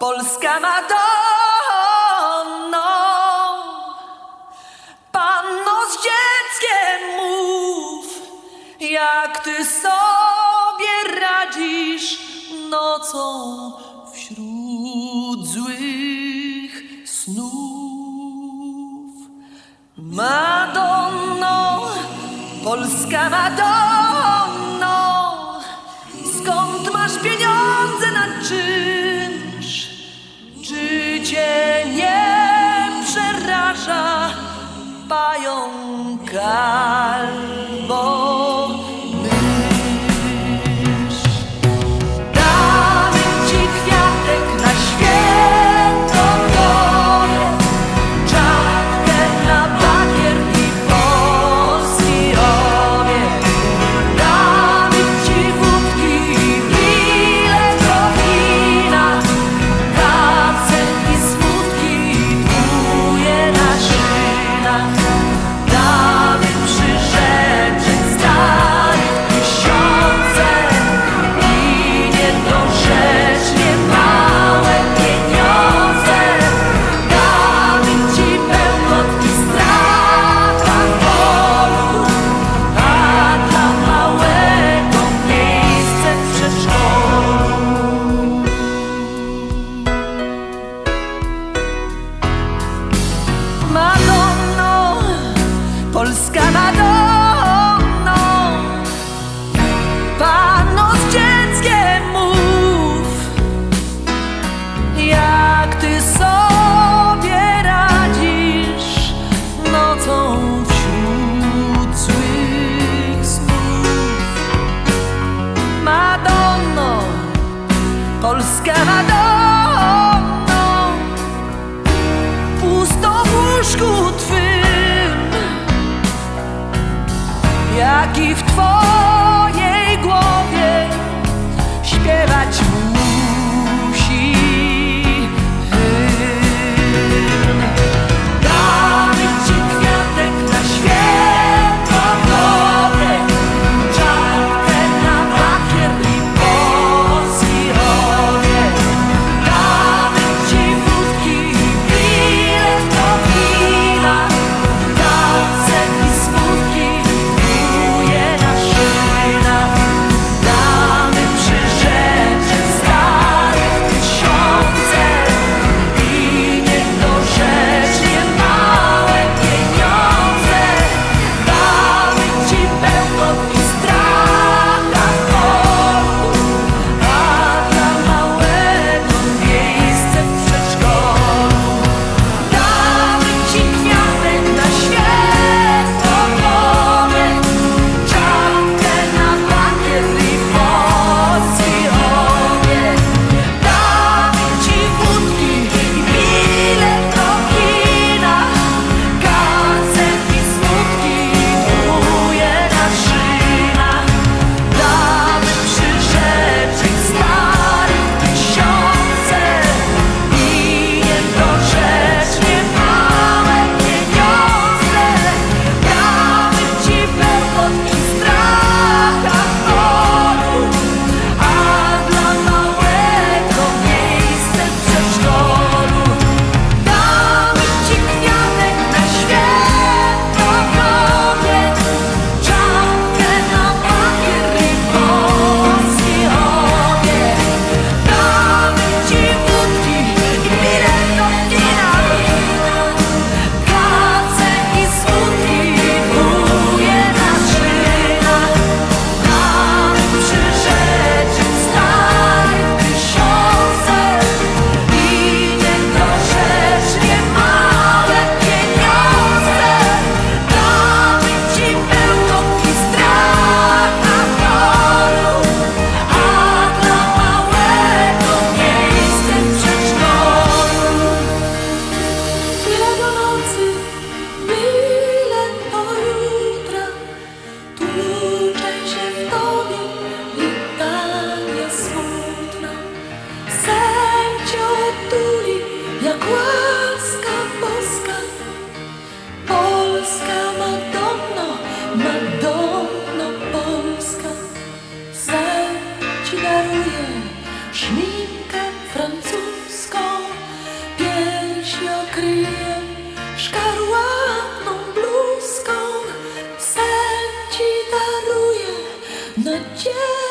Polska Madonna, Panno z dzieckiem mów, jak ty sobie radzisz nocą wśród złych snów. Madonna, Polska Madonna. sky, my door. My gift for. Szminkę francuską piersi okryje szkarłatną bluzką. Sen ci daruje nadzieję.